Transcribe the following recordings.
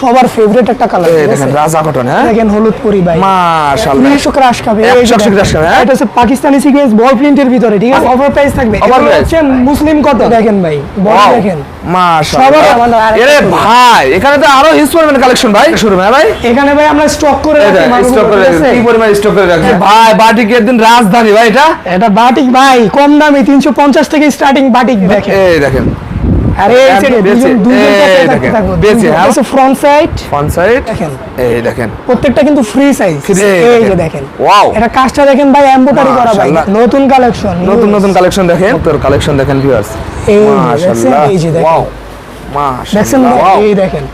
সবার ফেভারিট একটা কালার দেখেন রাজা কটন হ্যাঁ? দেখেন হলুদ পরি ভাই। মাশাআল্লাহ ক্রাশ খাবে 100 দেখেন। crush খাবে, হ্যাঁ? এটা হচ্ছে পাকিস্তানি সিকোয়েন্স বল প্রিন্টের ভিতরে ঠিক আছে? অফার প্রাইস থাকবে। হচ্ছে মুসলিম কত দেখেন ভাই বল দেখেন। মাশাআল্লাহ এরে ভাই এখানে তো আরও হিউজ পরিমাণ কালেকশন ভাই। শুরু ভাই। এখানে ভাই আমরা স্টক করে রাখি stock করে। আছে? কি পরিমাণ স্টক করে রাখছেন হ্যাঁ। ভাই বাটিকের দিন রাজধানী ভাই এটা? এটা বাটিক ভাই কম দামে তিনশো পঞ্চাশ থেকে স্টার্টিং বাটিক দেখেন। এই দেখেন। আরে এই বেচে, দেখেন, থাকব বেচে? ফ্রন্ট সাইড ফ্রন্ট সাইড দেখেন। এই দেখেন। প্রত্যেকটা কিন্তু ফ্রি সাইজ এই যে দেখেন। Wow. এটা কাজটা দেখেন ভাই এমব্রয়ডারি করা ভাই। নতুন কালেকশন নতুন নতুন কালেকশন দেখেন। তোর কালেকশন দেখেন ভিউয়ার্স এই মাশাআল্লাহ। দেখছেন, এই যে দেখেন। ওয়াও মাশাআল্লাহ। এই দেখেন।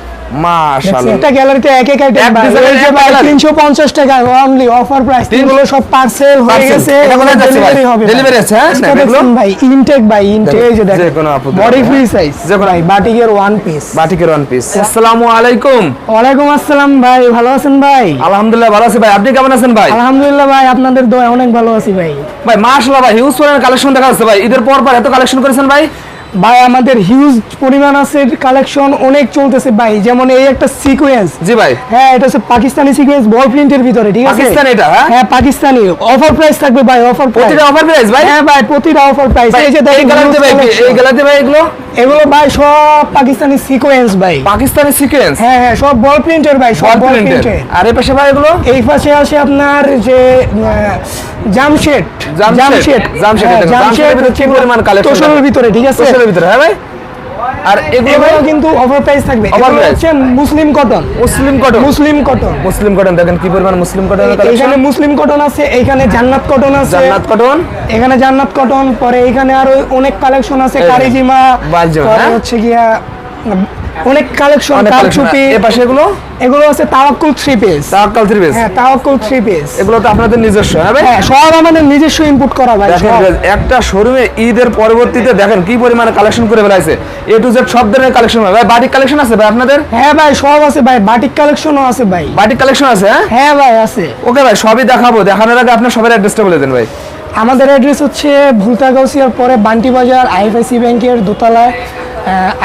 মাশাআল্লাহ। একটা গ্যালারিতে এক এক আইটেম ভাই এই যে ভাই 350 টাকা অনলি অফার প্রাইস তিনগুলো সব পার্সেল হয়ে গেছে এটা কোথায় যাচ্ছে ভাই? ডেলিভারি হবে Delivery আছে, হ্যাঁ? এগুলো? ভাই ইনটেক ভাই ইনটেক এই যে যে কোনো আপু বডি ফ্রি হ্যাঁ? সাইজ যে ভাই বাটিকের ওয়ান পিস বাটিকের ওয়ান পিস আসসালামু আলাইকুম। ওয়ালাইকুম আসসালাম ভাই ভালো আছেন ভাই? আলহামদুলিল্লাহ ভালো আছি ভাই। আপনি কেমন আছেন ভাই? আলহামদুলিল্লাহ ভাই আপনাদের দোয়া অনেক ভালো আছি ভাই। ভাই মাশাআল্লাহ ভাই হিউজ পরিমাণ কালেকশন দেখা যাচ্ছে ভাই। ঈদের পর পর এত কালেকশন করেছেন ভাই? ভাই আমাদের হিউজ পরিমাণ আছে কালেকশন অনেক চলতেছে ভাই। যেমন এই একটা সিকোয়েন্স জি ভাই। হ্যাঁ এটা হচ্ছে পাকিস্তানি সিকোয়েন্স বল প্রিন্টের ভিতরে ঠিক আছে? পাকিস্তান এটা হ্যাঁ? হ্যাঁ পাকিস্তানি। অফার প্রাইস থাকবে ভাই অফার প্রতিটা অফার প্রাইস ভাই? হ্যাঁ ভাই প্রতিটা অফার প্রাইস এই যে দেখেন গালাতে ভাই এই গালাতে ভাই এগুলো? এগুলো ভাই সব পাকিস্তানি সিকোয়েন্স ভাই। পাকিস্তানি সিকোয়েন্স হ্যাঁ হ্যাঁ সব বল প্রিন্টের ভাই সব বল প্রিন্টের আর এই পাশে ভাই এগুলো? এই পাশে আছে আপনার যে জামশেদের জামশেদ ভিতরে কি পরিমাণ collection? তোষণের ভিতরে ঠিক আছে? তোষণের ভিতরে হ্যাঁ ভাই? আর এগুলো কিন্তু অফার প্রাইস থাকবে। এগুলো হচ্ছে muslin cotton muslin cotton muslin cotton muslin cotton দেখেন কি পরিমাণ মুসলিম কটন এখানে মুসলিম কটন আছে এখানে জান্নাত কটন আছে। জান্নাত কটন এখানে জান্নাত কটন পরে এখানে আরও অনেক কালেকশন আছে কারিজিমা পরে হ্যাঁ? হচ্ছে গিয়া অনেক কালেকশন কারচুপি। এই পাশে এগুলো? এগুলো আছে তাওয়াক্কুল থ্রি পিস তাওয়াক্কাল থ্রি পিস হ্যাঁ তাওয়াক্কুল থ্রি পিস এগুলো তো আপনাদের নিজস্ব হ্যাঁ ভাই? হ্যাঁ সব আমাদের নিজস্ব ইনপুট করা ভাই। একটা শোরুমে ঈদের পরবর্তীতে দেখেন কি পরিমাণে কালেকশন করে ফেলাইছে। এ টু জেড সব ধরনের কালেকশন ভাই বাটিক কালেকশন আছে ভাই আপনাদের? হ্যাঁ ভাই সব আছে ভাই বাটিক কালেকশনও আছে ভাই। বাটিক কালেকশন আছে হ্যাঁ? হ্যাঁ ভাই আছে। ওকে ভাই সবই দেখাবো। দেখানোর আগে আপনার সবার অ্যাড্রেসটা বলে দেন ভাই। আমাদের অ্যাড্রেস হচ্ছে ভুলতাগাউসিয়ার পরে বান্টি বাজার আইএফআইসি ব্যাংকের দোতলায়।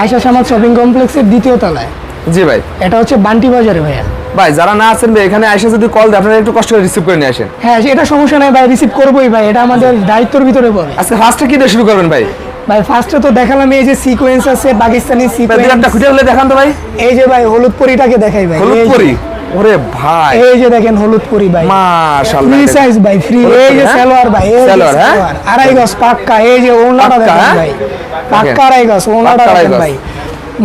আয়শা সামাদ শপিং কমপ্লেক্সের দ্বিতীয় তলায়। জি ভাই। এটা হচ্ছে বান্টি বাজারে ভাইয়া। ভাই যারা না আছেন ভাই এখানে এসে যদি কল দেয় আপনারা একটু কষ্ট করে রিসিভ করে নিয়ে আসেন। হ্যাঁ এটা সমস্যা নাই ভাই রিসিভ করবোই ভাই এটা আমাদের দায়িত্বের ভিতরে পড়ে। আজকে ফার্স্টে কি দিয়ে শুরু করবেন ভাই? ভাই ফার্স্টে তো দেখালাম এই যে সিকোয়েন্স আছে পাকিস্তানি সিকোয়েন্স একটা হলে দেখান তো ভাই। এই যে ভাই হলুদ পরিটাকে দেখাই ভাই হলুদ পরি ওরে ভাই। এই যে দেখেন হলুদ পরি ভাই। মাশাআল্লাহ ফ্রি সাইজ ভাই ফ্রি এই যে হ্যাঁ? সালোয়ার ভাই এই সালোয়ার, হ্যাঁ? আড়াই গজ পাক্কা এই যে ওনাটা দেখেন হ্যাঁ? ভাই। পাক্কা আড়াই গজ ওনাটা দেখেন ভাই।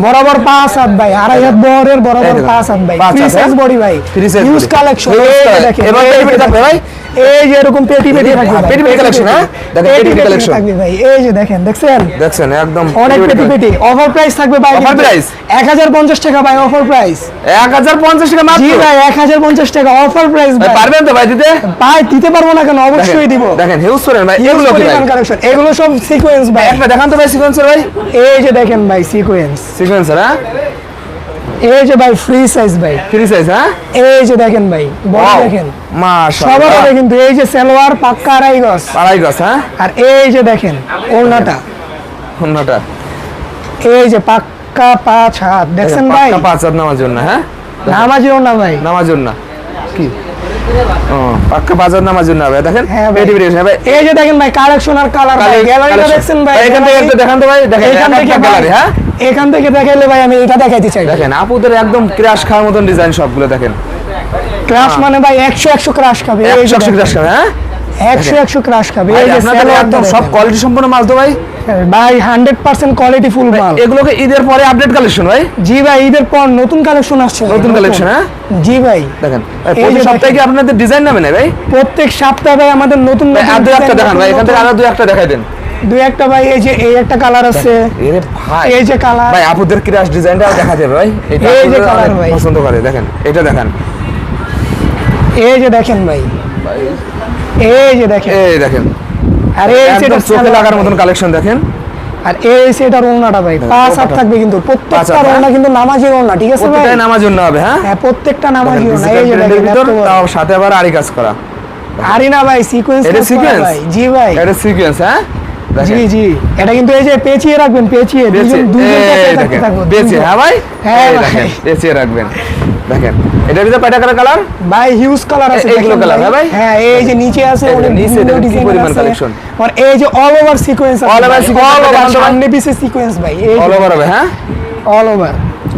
বরাবর পাঁচ হাত ভাই আড়াই হাত বহরের বরাবর পাঁচ হাত ভাই। ফ্রি সাইজ হ্যাঁ? বডি ভাই। ফ্রি সাইজ ইউজ কালেকশন এই দেখেন এবার। ভাই? এই যে এরকম পেটি পেটি থাকবে পেটি পেটি collection, হ্যাঁ? দেখেন, পেটি পেটি collection। থাকবে ভাই। এই যে দেখেন দেখছেন? দেখছেন একদম অনেক পেটি পেটি অফার প্রাইস থাকবে ভাই? এক হাজার পঞ্চাশ টাকা ভাই অফার প্রাইস এক হাজার পঞ্চাশ টাকা মাত্র? জি ভাই এক হাজার পঞ্চাশ টাকা অফার প্রাইস ভাই, পারবেন তো ভাই দিতে? ভাই দিতে পারব না কেন? অবশ্যই দিব। দেখেন হিউজ করেন ভাই এগুলো কি ভাই? পরিমাণ এগুলো সব সিকোয়েন্স ভাই। একটা দেখান তো ভাই সিকোয়েন্সার ভাই। এই যে দেখেন ভাই সিকোয়েন্স সিকোয়েন্সার হ্যাঁ? এই যে ভাই ফ্রি সাইজ ভাই। ফ্রি সাইজ হ্যাঁ? এই যে দেখেন ভাই বড়. দেখেন। সবার মাশাআল্লাহ আগে কিন্তু এই যে সালোয়ার পাক্কা আড়াই গজ। আড়াই গজ হ্যাঁ? আর এই যে দেখেন ওড়নাটা। অন্যটা এই যে পাক্কা পাঁচ হাত। দেখছেন ভাই? পাক্কা পাঁচ হাত নামার জন্য হ্যাঁ? নামাজি ওড়না ভাই। নামার জন্য কি? পাক্কা হাত নামার জন্য হবে দেখেন? হ্যাঁ এই যে দেখেন ভাই কালেকশন আর কালার ভাই। গ্যালারিটা দেখছেন ভাই এখান থেকে একটু দেখান তো ভাই। দেখেন এখান থেকে একটা হ্যাঁ? এখান থেকে দেখাইলে ভাই আমি এটা দেখাইতে চাই। দেখেন আপুদের একদম ক্রাশ খাওয়ার মতন ডিজাইন সবগুলো দেখেন। ক্রাশ মানে ভাই একশো একশো ক্রাশ খাবে এই যে একশো দেখেন। ক্রাশ খাবে হ্যাঁ? একশো একশো ক্রাশ খাবে এই যে সালোয়ারটা একদম সব কোয়ালিটি সম্পন্ন মাল তো ভাই? ভাই হান্ড্রেড পার্সেন্ট কোয়ালিটি ফুল মাল। এগুলোকে ঈদের পরে আপডেট কালেকশন ভাই? জি ভাই ঈদের পর নতুন কালেকশন আসছে নতুন কালেকশন হ্যাঁ? জি ভাই। দেখেন ভাই, এই প্রতি সপ্তাহে কি আপনাদের ডিজাইন নামে না ভাই? প্রত্যেক সপ্তাহে ভাই আমাদের নতুন নতুন একটা দেখান ভাই এখান থেকে আরও দুই একটা দেখাই দেন। দুই একটা ভাই এই যে এই একটা কালার আছে। এরে ভাই। এই যে কালার ভাই আপুদের ক্রাশ ডিজাইনটা দেখা যাবে ভাই। এটা এই যে অনেক ভাই। পছন্দ করে দেখেন এটা দেখেন। এই যে দেখেন ভাই। এই যে দেখেন। এই দেখেন। আর এই সেটা চোখে লাগার মতন কালেকশন দেখেন। আর এই সেটার ওড়নাটা ভাই পাঁচ হাত থাকবে কিন্তু প্রত্যেকটা হাত, ওড়না হ্যাঁ? কিন্তু নামাজি ওড়না ঠিক আছে ভাই? নামার জন্য হবে হ্যাঁ? হ্যাঁ প্রত্যেকটা নামাজি ওড়না এই যে দেখেন। তাও সাথে আবার আরি কাজ করা। আরে না ভাই সিকোয়েন্স এটা সিকোয়েন্স ভাই। জি ভাই। এটা সিকোয়েন্স হ্যাঁ। জি জি। এটা কিন্তু এই যে পেঁচিয়ে রাখবেন পেঁচিয়ে দুজন দুজন। হ্যাঁ ভাই? হ্যাঁ এই ভাই। দেখেন, পেঁচিয়ে রাখবেন। দেখেন এটার ভিতরে কয়টা কালার কালার? ভাই হিউজ কালার আছে এইগুলো দেখেন হ্যাঁ ভাই? হ্যাঁ এই যে নিচে আছে অনেক নিচে দেখেন কি পরিমাণ আছে। আর এই যে all over sequence all over. সামনে পিছে সিকোয়েন্স ভাই এই অল ওভার হবে হ্যাঁ? অল ওভার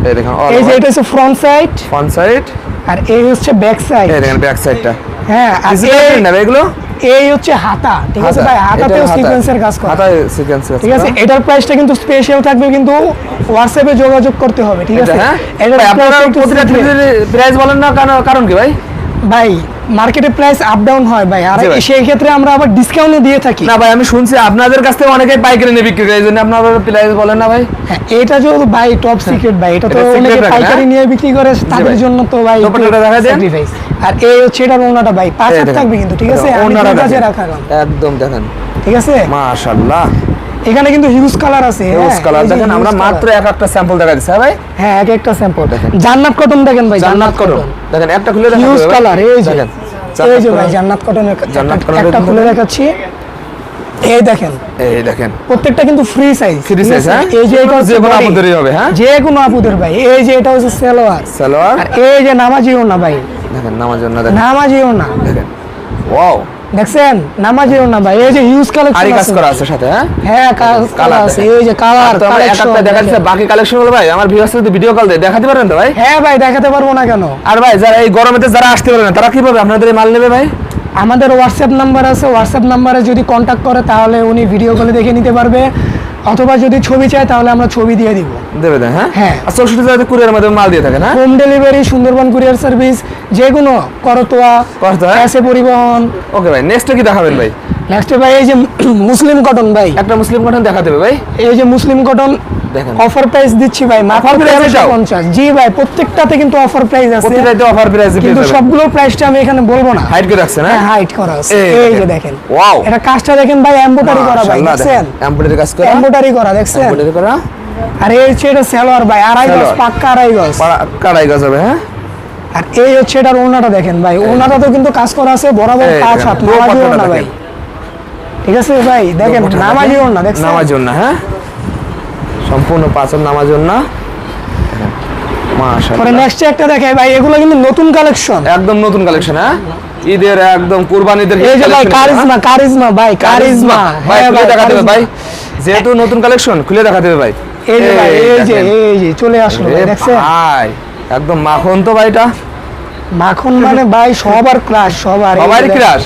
এই দেখেন অল এই যে এটা হচ্ছে ফ্রন্ট সাইড ফ্রন্ট সাইড আর এই হচ্ছে ব্যাক সাইড এই দেখেন ব্যাক সাইডটা হ্যাঁ আর এই- না এগুলো? এই হচ্ছে হাতা ঠিক আছে ভাই? হাতাতেও সিকোয়েন্সের কাজ করা। হাতায় সিকোয়েন্স ঠিক আছে? এটার প্রাইসটা কিন্তু স্পেশাল থাকবে কিন্তু হোয়াটসঅ্যাপে যোগাযোগ করতে হবে ঠিক আছে? হ্যাঁ? ভাই, আপনারা প্রতিটা। প্রাইস বলেন না কারণ কি ভাই? ভাই মার্কেটে প্রাইস আপ ডাউন হয় ভাই আর সেই ক্ষেত্রে আমরা আবার ডিসকাউন্টও দিয়ে থাকি। না ভাই আমি শুনছি আপনাদের কাছ থেকে অনেকেই পাইকারি নিয়ে বিক্রি করে এই জন্য আপনারা প্রাইস বলেন না ভাই। হ্যাঁ এটা যে ভাই টপ সিক্রেট ভাই এটা তো অনেকে পাইকারি হ্যাঁ? নিয়ে বিক্রি করে তাদের জন্য তো ভাই দেখা দেন। আর এই হচ্ছে এটার ওনাটা ভাই পাঁচ হাত থাকবে কিন্তু ঠিক আছে? আমি কাছে রাখা একদম দেখেন। ঠিক আছে? মাশাআল্লাহ। এখানে কিন্তু হিউজ কালার আছে রোজ হ্যাঁ, কালার দেখেন আমরা মাত্র এক একটা স্যাম্পল দেখা দিচ্ছি হ্যাঁ ভাই? হ্যাঁ এক একটা স্যাম্পল দেখেন। জান্নাত কটন দেখেন ভাই জান্নাত কটন দেখেন একটা খুলে দেখেন হিউজ কালার এই যে। দেখেন। এই যে ভাই জান্নাত কটন জান্নাত একটা খুলে দেখাচ্ছি। এই দেখেন। এই দেখেন। প্রত্যেকটা কিন্তু ফ্রি সাইজ Free size, হ্যাঁ? এই যে এটা যে কোনো আপুদেরই হবে, হ্যাঁ? যে কোনো আপুদের ভাই। এই যে এটা হচ্ছে সালোয়ার। সালোয়ার? আর এই যে নামাজিও না ভাই। দেখেন দেখেন। নামাজিও না। দেখেন। ওয়াও। দেখছেন? নামাজিও না ভাই। এই যে হিউজ কালেকশন আরি কাজ করা আছে সাথে হ্যাঁ? হ্যাঁ কালার কালার আছে। এই যে কালার তো আমরা একটা দেখা বাকি কালেকশনগুলো ভাই। আমার ভিউয়ার্স যদি ভিডিও কল দেয় দেখাতে পারেন তো ভাই? হ্যাঁ ভাই দেখাতে পারব না কেন? আর ভাই যারা এই গরমেতে যারা আসতে পারবে না তারা কীভাবে আপনাদের মাল নেবে ভাই? আমাদের হোয়াটসঅ্যাপ নাম্বার আছে হোয়াটসঅ্যাপ নাম্বারে যদি কন্ট্যাক্ট করে তাহলে উনি ভিডিও কলে দেখে নিতে পারবে। অথবা যদি ছবি চায় তাহলে আমরা ছবি দিয়ে দিব। দেবে হ্যাঁ? হ্যাঁ। চৌষট্টি জায়গাতে কুরিয়ার মাধ্যমে মাল দিয়ে থাকেন হ্যাঁ? Home delivery Sundarban courier service যে কোনো করতোয়া করতোয়া? এসে পরিবহন। ওকে ভাই নেক্সটে কি দেখাবেন ভাই? নেক্সট ভাই এই যে মুসলিম কটন ভাই। একটা মুসলিম কটন দেখাতে হবে ভাই। এই যে মুসলিম কটন দেখেন। অফার প্রাইস দিচ্ছি ভাই মাত্র Offer price তেরোশো এটাও? পঞ্চাশ। জি ভাই প্রত্যেকটাতে কিন্তু অফার প্রাইস আছে। প্রতিটাইতে অফার প্রাইসে কিন্তু যাবেন। প্রাইসটা আমি এখানে বলব না। হাইট করে রাখছেন হ্যাঁ হাইট করা আছে। এই এই যে দেখেন। দেখেন। এটা কাজটা দেখেন ভাই এমব্রয়ডারি করা ভাই দেখছেন? এমব্রয়ডারি কাজ করা। এমব্রয়ডারি করা দেখছেন? এমব্রয়ডারি করা। আর এই হচ্ছে এটা সালোয়ার ভাই আড়াই গজ পাক্কা আড়াই গজ। পাড়া- কাড়াই গাছ হবে হ্যাঁ? আর এই হচ্ছে এটার ওনাটা দেখেন ভাই ওনাটাতেও কিন্তু কাজ করা আছে বরাবর পাঁচ হাত ভাই। ঠিক আছে ভাই দেখেন দুপাট্টা নামাজি দেখেন। ওনা দেখছেন? নামাজ জন্য হ্যাঁ? সম্পূর্ণ পাঁচের নামাজ জন্য পরে নেক্সট একটা দেখাই ভাই এগুলো কিন্তু নতুন কালেকশন একদম নতুন কালেকশন হ্যাঁ? ঈদের একদম কুরবানিদের এই যে ভাই কারিজমা কারিজমা ভাই কারিজমা। ভাই খুলে দেখাতে হবে ভাই। যেহেতু নতুন কালেকশন খুলে দেখাতে হবে ভাই। এই যে ভাই এই যে এই যে চলে আসলো ভাই দেখছেন? ভাই একদম মাখন তো ভাইটা মাখন মানে ভাই সবার ক্রাশ সবার। সবারই। ক্রাশ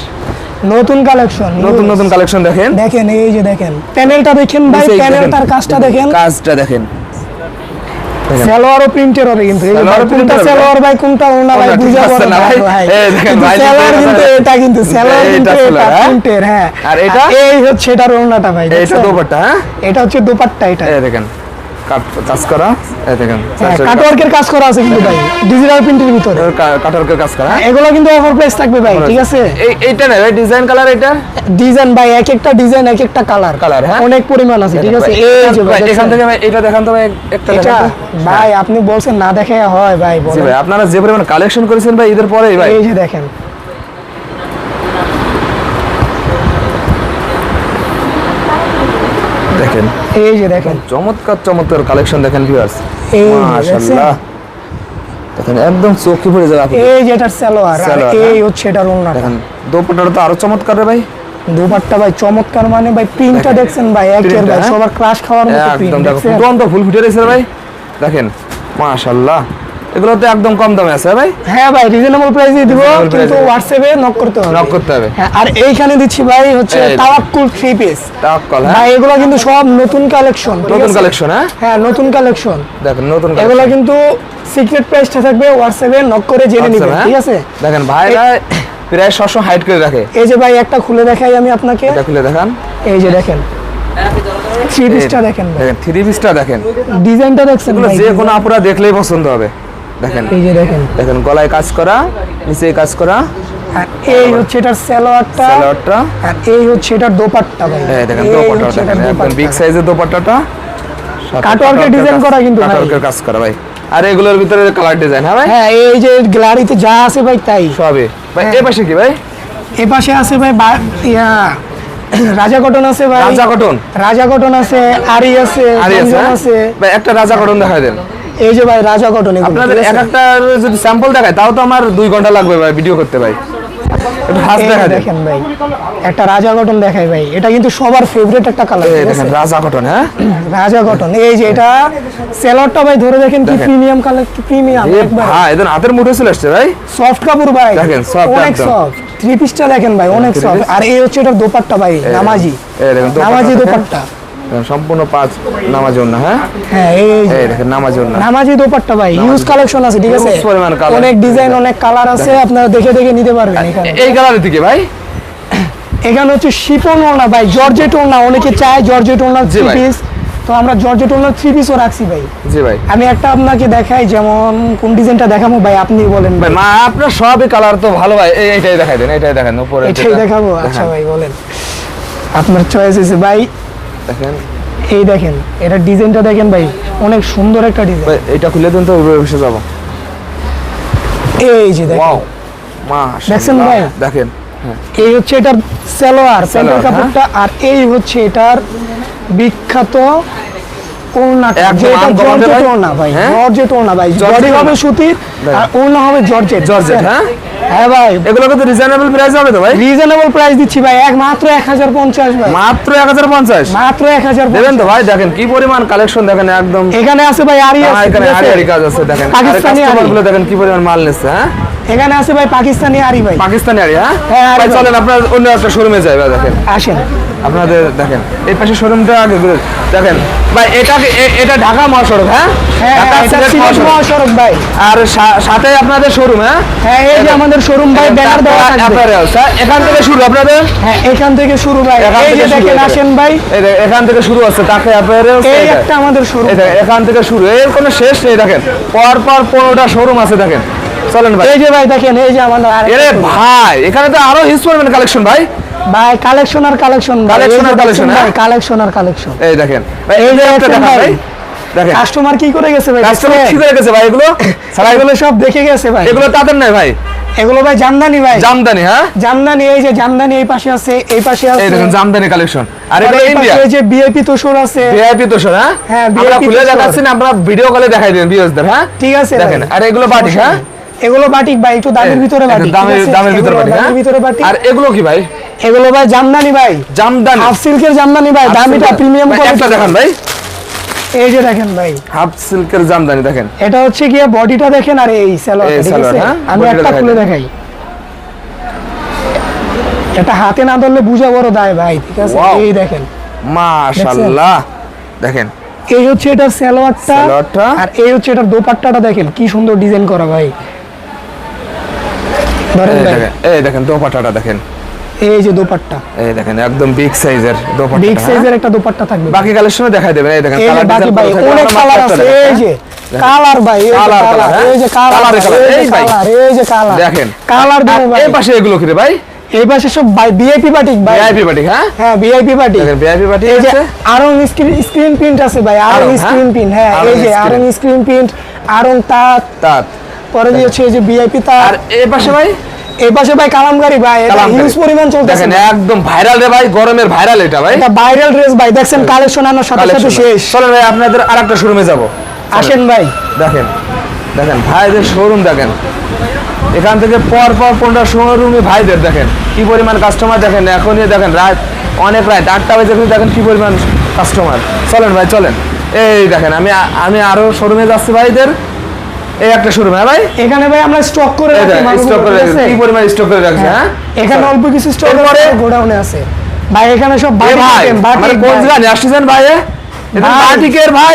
নতুন কালেকশন নতুন নতুন কালেকশন দেখেন দেখেন এই যে দেখেন প্যানেলটা দেখেন ভাই। প্যানেলটার কাজটা দেখেন কাজটা দেখেন। সালোয়ারও প্রিন্টের হবে কিন্তু কোনটা সালোয়ার ভাই কোনটা ওনা ভাই বুঝা পড়ে না ভাই? ভাই এই দেখেন কিন্তু ভাই সালোয়ার কিন্তু এটা কিন্তু সালোয়ার কিন্তু এটা হ্যাঁ? প্রিন্টের হ্যাঁ আর এটা? এই হচ্ছে এটার ওনাটা ভাই দেখছেন? দোপাট্টা হ্যাঁ এটা হচ্ছে দোপাট্টা এটা দেখেন কাজ করা এই দেখেন হ্যাঁ কাটওয়ার্কের কাজ করা আছে কিন্তু ভাই ডিজিটাল প্রিন্টের ভিতরে। কাটারকের কাজ করা হ্যাঁ? এগুলো কিন্তু অফার প্রাইস থাকবে ভাই ঠিক আছে? এইটা না ডিজাইন কালার এটা? ডিজাইন ভাই এক একটা ডিজাইন এক একটা কালার Colour, হ্যাঁ? অনেক পরিমাণ আছে ঠিক আছে? এই যে ভাই ভাই, এখান থেকে ভাই এটা দেখান তো ভাই একটা এটা ভাই আপনি বলছেন না দেখে হয় ভাই বলেন। ভাই আপনারা যে পরিমাণ কালেকশন করেছেন ভাই ঈদের পরে ভাই। এই যে দেখেন দেখেন। এই যে দেখেন। চমৎকার চমৎকার কালেকশন দেখেন ভিউয়ার্স মাশাআল্লাহ। দেখেন। একদম চোখে পড়ে যাবে আপনি এই যে এটার সালোয়ার আর এই হ্যাঁ? হচ্ছে এটার ওন্নাটা দেখেন দোপাট্টাটা তো আরও চমৎকার রে ভাই। দোপাট্টা ভাই চমৎকার মানে ভাই প্রিন্টটা দেখেন। দেখছেন ভাই একের ভাই হ্যাঁ? সবার ক্রাশ খাওয়ার মতো প্রিন্ট একদম দেখো দন্ত ফুল ফুটে রয়েছে ভাই। দেখেন মাশাআল্লাহ। এগুলো তো একদম কম দামে আছে ভাই? হ্যাঁ ভাই রিজনেবল প্রাইসে দিব কিন্তু এ। হোয়াটসঅ্যাপে নক করতে হবে। নক করতে হবে। হ্যাঁ আর এইখানে দিচ্ছি ভাই হচ্ছে। তাওয়াক্কুল থ্রি পিস তাওয়াক্কাল হ্যাঁ? ভাই এগুলো কিন্তু সব নতুন কালেকশন নতুন কালেকশন হ্যাঁ? হ্যাঁ নতুন কালেকশন দেখেন নতুন এগুলো কিন্তু সিক্রেট প্রাইসটা থাকবে হোয়াটসঅ্যাপে নক করে জেনে নেবেন হ্যাঁ? ঠিক আছে? দেখেন ভাইরা প্রায় সবসময় হাইট করে রাখে। এই যে ভাই একটা খুলে দেখাই আমি আপনাকে। এটা খুলে দেখান। এই যে দেখেন। থ্রি পিসটা দেখেন দেখেন থ্রি পিসটা দেখেন। ডিজাইনটা দেখছেন যে কোনো আপুরা দেখলেই পছন্দ হবে। দেখেন। এই যে দেখেন। দেখেন গলায় কাজ করা নিচে কাজ করা। আর এই হচ্ছে এটার সালোয়ারটা। সালোয়ারটা। আর এই হচ্ছে এটার দোপাট্টা ভাই। এই দেখেন এই দোপাট্টা দেখেন একদম বিগ সাইজের দোপাট্টাটা। কাটওয়ার্কের design করা কিন্তু। কাটওয়ার্কের কাজ করা ভাই। আর এগুলোর ভিতরে কালার ডিজাইন হ্যাঁ ভাই? হ্যাঁ এই যে গ্যালারিতে যা আছে ভাই তাই। সবই। ভাই হ্যাঁ। এই পাশে কি ভাই? এ পাশে আছে ভাই ইয়া রাজা কটন আছে ভাই। রাজা কটন? রাজা কটন আছে আরি আছে আর আছে। ভাই একটা রাজা কটন দেখাই দেন। এই যে ভাই রাজা কটন আপনাদের এক? একটা যদি স্যাম্পল দেখায় তাও তো আমার দুই ঘণ্টা লাগবে ভাই ভিডিও করতে ভাই। এই দেখেন ভাই একটা রাজা কটন দেখাই ভাই এটা কিন্তু সবার ফেভারিট একটা কালার রাজা কটন হ্যাঁ? রাজা কটন এই যে এটা সেলরটা ভাই ধরে দেখেন কি প্রিমিয়াম কালার প্রিমিয়াম একবার। ভাই এদের হাতের মুঠে চলে আসছে ভাই। সফট কাপড় ভাই দেখেন, soft অনেক সফট থ্রি পিসটা দেখেন ভাই অনেক সফট আর এই হচ্ছে এটার দোপাট্টা ভাই নামাজি। নামাজি দোপাট্টা। সম্পূর্ণ পাঁচ নামাজ না হ্যাঁ? হ্যাঁ এই দেখেন না নামাজি দোপাট্টা ভাই ইউজ কালেকশন আছে ঠিক আছে। অনেক ডিজাইন অনেক কালার আছে আপনারা দেখে দেখে নিতে পারবেন এই কালারের দিকে ভাই। এখানে হচ্ছে শিপন ওড়না ভাই জর্জেট ওড়না অনেকে চায় জর্জেট থ্রি পিস তো আমরা জর্জেট থ্রি পিসও রাখছি ভাই। জি ভাই। আমি একটা আপনাকে দেখাই যেমন কোন ডিজাইনটা দেখাবো ভাই আপনি বলেন ভাই মা আপনার সবই কালার তো ভালো ভাই। এই- এইটাই দেখাই দেন এইটাই দেখেন উপরে এটাই দেখাবো আচ্ছা ভাই বলেন। আপনার চয়েস আছে ভাই দেখেন। এই দেখেন এটা ডিজাইনটা দেখেন ভাই অনেক সুন্দর একটা ডিজাইন। এটা খুলে দেন তো বসে যাব। এই যে দেখেন। দেখছেন ভাই? দেখেন হ্যাঁ। এই হচ্ছে এটার সালোয়ার সালোয়ার, কাপড়টা আর এই হচ্ছে এটার বিখ্যাত ওড়নাটা একদম যেটা জর্জেট ওড়না ভাই? হ্যাঁ? জর্জেট ওড়না ভাই বডি হবে সুতির আর ওড়না হবে জর্জেট। জর্জেট, হ্যাঁ? হ্যাঁ? ভাই। এগুলো কত রিজনেবল প্রাইস হবে তো ভাই? রিজনেবল প্রাইস দিচ্ছি ভাই এক মাত্র এক হাজার পঞ্চাশ ভাই। মাত্র এক হাজার পঞ্চাশ? মাত্র এক হাজার দেবেন তো ভাই দেখেন কি পরিমাণ কালেকশন দেখেন একদম। এখানে আছে ভাই আরি আমার আছে? এখানে আড়ি কাজ আছে দেখেন। পাকিস্তানি। গুলো দেখেন কি পরিমাণ মাল নিচ্ছে হ্যাঁ? এখানে আছে ভাই পাকিস্তানি আরি ভাই। পাকিস্তানি আড়ি হ্যাঁ? হ্যাঁ, ভাই। চলেন আপনার অন্য একটা শোরুমে যাই ভাই দেখেন। আসেন। আপনাদের দেখেন এই পাশে শোরুমটা আগে দেখেন ভাই এটা এটা ঢাকা মহাসড়ক হ্যাঁ? হ্যাঁ মহাসড়ক। ভাই। আর সাথে আপনাদের শোরুম হ্যাঁ? হ্যাঁ এই যে আমাদের শোরুম ভাই ব্যানার দেওয়া Apparels, হ্যাঁ? এখান থেকে শুরু আপনাদের? হ্যাঁ এখান থেকে শুরু ভাই। এই যে দেখেন আসেন ভাই। এখান থেকে শুরু আছে তাকে অ্যাপারেলস এই একটা আমাদের শোরুম এখান থেকে শুরু এর কোনো শেষ নেই দেখেন। পর পর পনেরোটা শোরুম আছে দেখেন। চলেন ভাই। এই যে ভাই দেখেন এই যে আমাদের এরে ভাই এখানে তো আরও হিউজ পরিমাণ কালেকশন ভাই। ভাই কালেকশন আর কালেকশন Collection আর collection, হ্যাঁ? কালেকশন আর কালেকশন এই দেখেন ভাই, এই যে একটা দেখা ভাই। ভাই দেখেন। কাস্টমার কি করে গেছে ভাই কাস্টমার কি করে গেছে ভাই এগুলো? ভাই, এগুলো সব দেখে গেছে ভাই। এগুলো তাদের ভাই। এগুলো ভাই জামদানি ভাই। জামদানি হ্যাঁ? জামদানি এই যে জামদানি এই পাশে আছে এই পাশে আছে। এই দেখেন জামদানি কালেকশন আর আর এটা ইন্ডিয়া এই যে বিএপি তোষর আছে। ভিআইপি তো হ্যাঁ? হ্যাঁ, আমরা খুলে দেখাচ্ছি না আমরা ভিডিও কলে দেখাই দিন ভিউয়ারদের হ্যাঁ? ঠিক আছে দেখেন আর এগুলো বাটি হ্যাঁ? এগুলো বাটিক ভাই একটু দামের ভিতরে বাটিক দামের দামের ভিতরে এগুলো বাটি হ্যাঁ দামের ভিতরে বাটিক। আর এগুলো কি ভাই? এগুলো ভাই জামদানি ভাই। জামদানি। হাফ সিল্কের জামদানি ভাই দামিটা প্রিমিয়াম ভাই, একটা দেখান ভাই। এই যে দেখেন ভাই। হাফ সিল্কের জামদানি দেখেন। এটা হচ্ছে গিয়ে বডিটা দেখেন আর এই এই ঠিক আছে? হ্যাঁ? আমি একটা খুলে দেখাই। এটা হাতে না ধরলে বুঝা বড় দায় ভাই ঠিক আছে? এই দেখেন। মাশাআল্লাহ। দেখেন। এই হচ্ছে এটার স্যালোয়ারটা সালোয়ারটা। আর এই হচ্ছে এটার দোপাট্টাটা দেখেন কি সুন্দর ডিজাইন করা ভাই। এই দেখেন দোপাট্টাটা দেখেন। এই যে দোপাট্টা। এই দেখেন একদম বিগ সাইজের দোপাট্টা বিগ সাইজের একটা দোপাট্টা থাকবে বাকি কালেকশনে দেখাই দেবেন এই দেখেন কালার বাকি ভাই অনেক কালার আছে এই যে কালার ভাই এই কালার হ্যাঁ? এই যে কালার এই ভাই। এই যে কালার দেখেন। কালার আর ভাই। এই পাশে এগুলো কি রে ভাই? এই পাশে সব ভাই ভিআইপি বাটিক ভাই। ভিআইপি বাটি হ্যাঁ? হ্যাঁ ভিআইপি বাটিক দেখেন ভিআইপি বাটি এই যে আছে। আরং স্ক্রিন স্ক্রিন প্রিন্ট আছে ভাই আরং হ্যাঁ? স্ক্রিন প্রিন্ট হ্যাঁ এই যে। আরং স্ক্রিন প্রিন্ট আরং তাঁত। তাত। পরে দিয়েছে এই যে ভিআইপি তাঁত আর এই পাশে ভাই? এই পাশে ভাই কালামগাড়ি ভাই হিউজ পরিমাণ চলতেছে। একদম ভাইরাল রে ভাই গরমের ভাইরাল এটা ভাই। এটা ভাইরাল ড্রেস ভাই দেখছেন কালেকশন আনার সাথে সাথে শেষ। চলেন ভাই আপনাদের আরেকটা শোরুমে যাব। আসেন ভাই। দেখেন দেখেন ভাইদের শোরুম দেখেন। এখান থেকে পর পর পনেরো শোরুমে ভাইদের দেখেন। কি পরিমাণ কাস্টমার দেখেন এখনই দেখেন রাত অনেক রাত আটটা বাজে কিন্তু দেখেন কি পরিমাণ কাস্টমার চলেন ভাই চলেন। এই দেখেন আমি আমি আরও শোরুমে যাচ্ছি ভাইদের। এই একটা হ্যাঁ ভাই? এখানে ভাই আমরা স্টক করে রাখি স্টক করে। আছে? কি পরিমাণ স্টক করে রাখছে হ্যাঁ। এখানে অল্প কিছু স্টক গোডাউনে আছে। ভাই এখানে সব ভাই মানে কোন। জায়গায় আসছেন ভাই এটা বাটিকের ভাই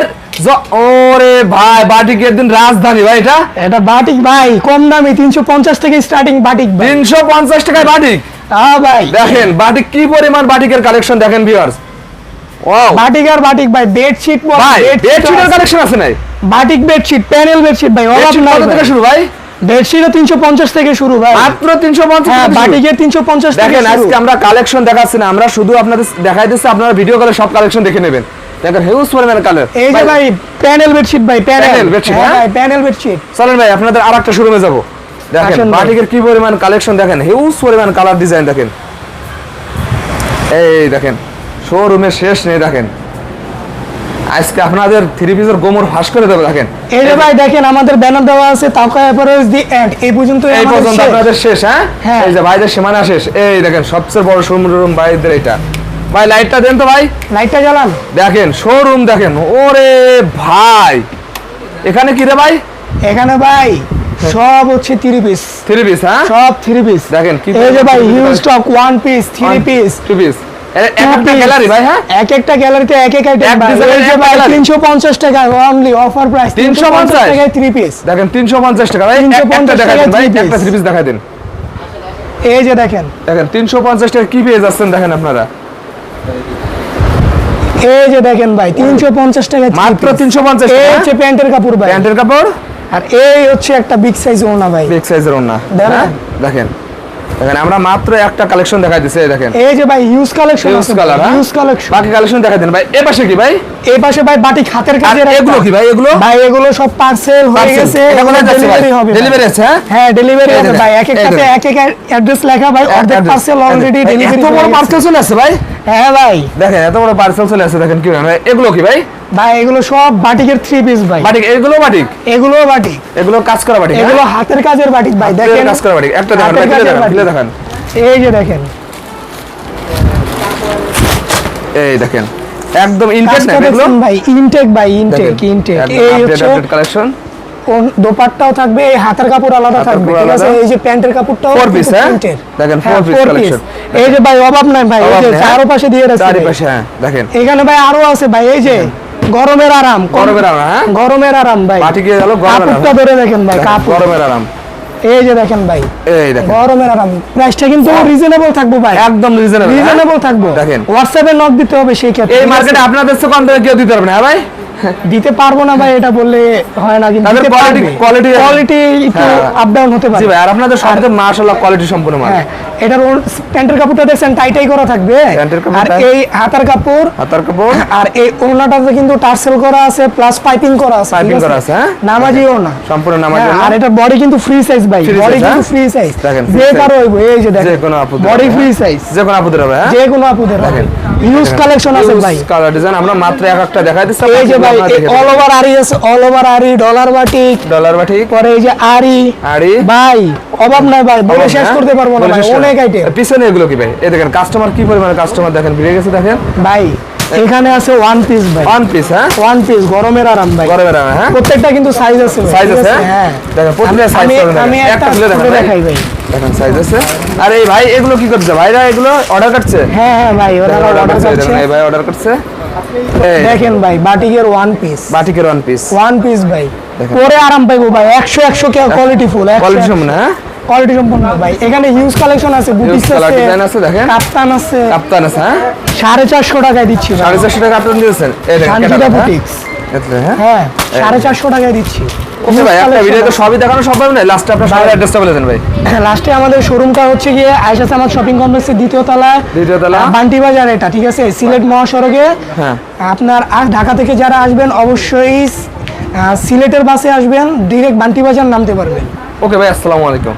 ওরে ভাই বাটিকের দিন রাজধানী ভাই এটা? এটা বাটিক ভাই কম দামি তিনশো পঞ্চাশ থেকে স্টার্টিং বাটিক ভাই। তিনশো পঞ্চাশ টাকায় বাটিক? হ্যাঁ ভাই। দেখেন বাটিক কি পরিমাণ বাটিকের কালেকশন দেখেন ভিউয়ার্স ওয়াও বাটিক আর বাটিক ভাই বেডশিট ভাই বেডশিটের কালেকশন আছে। নাই? বাটিক বেডশিট প্যানেল বেডশিট ভাই বেডশিট কত থেকে শুরু ভাই? বেডশিটও তিনশো পঞ্চাশ থেকে শুরু ভাই। মাত্র তিনশো পঞ্চাশ হ্যাঁ বাটিকের তিনশো পঞ্চাশ থেকে দেখেন আজকে আমরা কালেকশন দেখাচ্ছি না আমরা শুধু আপনাদের দেখাই দিচ্ছি আপনারা ভিডিও করে সব কালেকশন দেখে নেবেন। দেখেন হিউজ পরিমাণ কালার এই যে ভাই প্যানেল বেডশিট ভাই প্যানেল bedsheet, হ্যাঁ হ্যাঁ? ভাই প্যানেল বেডশিট চলেন ভাই আপনাদের আর একটা শোরুমে যাব। দেখেন বাটিকের কি পরিমাণ কালেকশন দেখেন হিউজ পরিমাণ কালার ডিজাইন দেখেন। এই দেখেন। শোরুমে শেষ নেই দেখেন। আজকে আপনাদের থ্রি পিসের গোমর ফাঁস করে দেবে দেখেন। এই যে ভাই দেখেন আমাদের ব্যানার দেওয়া আছে তাওকা অ্যাপারেলস দি এন্ড এই পর্যন্ত এই পর্যন্ত আপনাদের শেষ হ্যাঁ? হ্যাঁ। এই যে ভাইদের সীমানা শেষ। এই দেখেন সবচেয়ে বড় শোরুম ভাইদের এটা। ভাই লাইটটা দেন তো ভাই। লাইটটা জ্বালান। দেখেন শোরুম দেখেন। ওরে ভাই। এখানে কি রে ভাই? এখানে ভাই সব হচ্ছে থ্রি পিস থ্রি পিস হ্যাঁ? সব থ্রি পিস দেখেন কি এই যে ভাই huge three stock one piece three piece two piece একটা গ্যালারি ভাই হ্যাঁ? এক একটা গ্যালারিতে এক এক আইটেম এক ভাই এই যে এক ভাই gallery। 350 টাকা অনলি অফার প্রাইস 350 টাকায় থ্রি পিস দেখেন তিনশো পঞ্চাশ টাকা ভাই 350 একটা দেখা দিন টাকায় ভাই three piece। একটা থ্রি পিস দেখা দিন। এই যে দেখেন। দেখেন তিনশো পঞ্চাশ টাকা কি পেয়ে যাচ্ছেন দেখেন আপনারা। এই যে দেখেন ভাই 350 টাকা মাত্র তিনশো পঞ্চাশ এই হচ্ছে প্যান্টের কাপড় ভাই। প্যান্টের কাপড়? আর এই হচ্ছে একটা বিগ সাইজ ওনা ভাই। বিগ সাইজের ওনা দেখেন। হ্যাঁ? দেখেন আমরা মাত্র একটা কালেকশন দেখাই দিচ্ছি দেখেন। এই যে ভাই huge collection huge colour huge collection বাকি কালেকশন দেখাই দেন ভাই। এ পাশে কি ভাই? এই পাশে ভাই বাটিক হাতের কাজের এগুলো কি ভাই এগুলো? ভাই এগুলো সব পার্সেল হয়ে গেছে এগুলো যাচ্ছে ভাই? ডেলিভারি হবে ডেলিভারি আছে হ্যাঁ? হ্যাঁ ডেলিভারি এই হবে ভাই। এক এই একটাতে এক এক অ্যাড্রেস লেখা ভাই। অর্ধেক পার্সেল। অলরেডি ডেলিভারি এত বড় পার্সেল চলে আসছে ভাই? হ্যাঁ ভাই। দেখেন এত বড় পার্সেল চলে আসছে দেখেন কি এগুলো কি ভাই? ভাই এগুলো সব বাটিকের থ্রি পিস ভাই। বাটিক এগুলো বাটিক? এগুলো বাটিক। এগুলো কাজ করা বাটিক এগুলো হাতের কাজের বাটিক ভাই দেখেন। কাজ করা বাটিক। একটা দেখেন দেখান। দেখান। এই যে দেখেন। এই দেখেন একদম ইনটেক না এগুলো? ভাই ইনটেক ভাই ইনটেক ইনটেক এই হচ্ছে। কোন- দোপাট্টাও থাকবে এই হাতের কাপড় আলাদা থাকবে ঠিক আছে? এই যে প্যান্টের কাপড়টাও piece, কিন্তু হ্যাঁ? দেখেন, four collection। piece। এই যে ভাই অভাব নাই ভাই এই যে হ্যাঁ? চারপাশে দিয়ে রাখছে। চারিপাশে হ্যাঁ দেখেন। এখানে ভাই আরও আছে ভাই এই যে গরমের আরাম গরমের আরাম, হ্যাঁ? গরমের আরাম ভাই। বাটিকে গেল গরমের আরাম। কাপড়টা ধরে দেখেন ভাই কাপড় গরমের আরাম। এই যে দেখেন ভাই এই দেখেন। গরমের আরাম। প্রাইসটা কিন্তু রিজনেবল থাকব ভাই। একদম রিজনেবল রিজনেবল থাকব। দেখেন। হোয়াটসঅ্যাপে নক দিতে হবে সেই ক্ষেত্রে এই মার্কেটে আপনাদের তো কম দামে কেউ দিতে পারবে না হ্যাঁ ভাই? দিতে পারব না ভাই এটা বললে হয় না কিন্তু দিতে quality- কোয়ালিটি একটু হ্যাঁ। আপ ডাউন হতে পারে। জি ভাই আর আপনাদের সবচেয়ে মাশাআল্লাহ কোয়ালিটি সম্পূর্ণ মাল। হ্যাঁ এটার প্যান্টের কাপড়টা দেখছেন টাইটাই করা থাকবে। আর এই হাতার কাপড় হাতার কাপড়। আর এই ওড়নাটাতে কিন্তু টার্সেল করা আছে প্লাস পাইপিং করা আছে ঠিক করা আছে, হ্যাঁ? নামাজি ওড়না। সম্পূর্ণ নামাজি হ্যাঁ, আর এটা বডি কিন্তু ফ্রি সাইজ ভাই বডি কিন্তু হ্যাঁ? ফ্রি সাইজ দেখেন, যে কারও হইব এই যে দেখেন যে কোনো আপুদের বডি ফ্রি হ্যাঁ? সাইজ যে কোনো আপুদের হবে হ্যাঁ? যে কোনো আপুদের দেখেন। ইউজ কালেকশন আছে ভাই। কালার ডিজাইন আমরা মাত্র এক একটা দেখাই দিচ্ছি এই যে ভাই অল ওভার আরি আছে অল ওভার আরি ডলার বাটিক ডলার বা পরে এই যে আরি আড়ি ভাই অভাব নাই ভাই বলে শেষ? করতে পারব না ভাই অনেক আইটেম পিছনে এগুলো কি ভাই? এই দেখেন কাস্টমার কি পরিমাণে কাস্টমার দেখেন ভিড়ে গেছে দেখেন? ভাই এখানে আছে ওয়ান পিস ভাই। ওয়ান পিস হ্যাঁ? ওয়ান পিস গরমের আরাম ভাই। গরমের আরাম, হ্যাঁ? প্রত্যেকটা কিন্তু সাইজ আছে সাইজ আছে? হ্যাঁ। দেখেন প্রতিটা সাইজ আমি করে আমি দেখেন। একটা একটা খুলে দেখেন খুলে ভাই। দেখাই ভাই। দেখেন সাইজ আছে? আর ভাই এগুলো কি করছে? ভাইরা এগুলো অর্ডার করছে হ্যাঁ হ্যাঁ ভাই ওরা অর্ডার করছে, ভাই অর্ডার করছে দেখেন ভাই বাটিকের ওয়ান পিস বাটিকের ওয়ান পিস ওয়ান পিস ভাই। পরে আরাম পাইবো ভাই একশো একশো কোয়ালিটি ফুল কোয়ালিটি সম্পূর্ণ হ্যাঁ? কোয়ালিটি সম্পূর্ণ ভাই। এখানে হিউজ কালেকশন আছে বুটিক্স আছে দেখেন। কাপ্তান আছে। কাপ্তান আছে হ্যাঁ? সাড়ে চারশো টাকায় দিচ্ছি সাড়ে চারশো টাকা আপনি দিয়েছেন। এই দেখেন? বুটিক্স হ্যাঁ? হ্যাঁ সাড়ে চারশো টাকায় দিচ্ছি। ওকে ভাই একটা Collection ভিডিও তো আছে। সবই দেখানো সম্ভব নয়। লাস্টে আপনার অ্যাড্রেসটা বলে দেন ভাই। লাস্টে আমাদের শোরুমটা হচ্ছে গিয়ে সামাদ শপিং কমপ্লেক্সের দ্বিতীয় তলায় দ্বিতীয় তলা। বান্টি বাজার এটা ঠিক আছে? সিলেট মহাসড়কে। হ্যাঁ। আপনার আর ঢাকা থেকে যারা আসবেন অবশ্যই সিলেটের বাসে আসবেন ডিরেক্ট বান্টি বাজার নামতে পারবেন। ওকে ভাই আসসালামু আলাইকুম।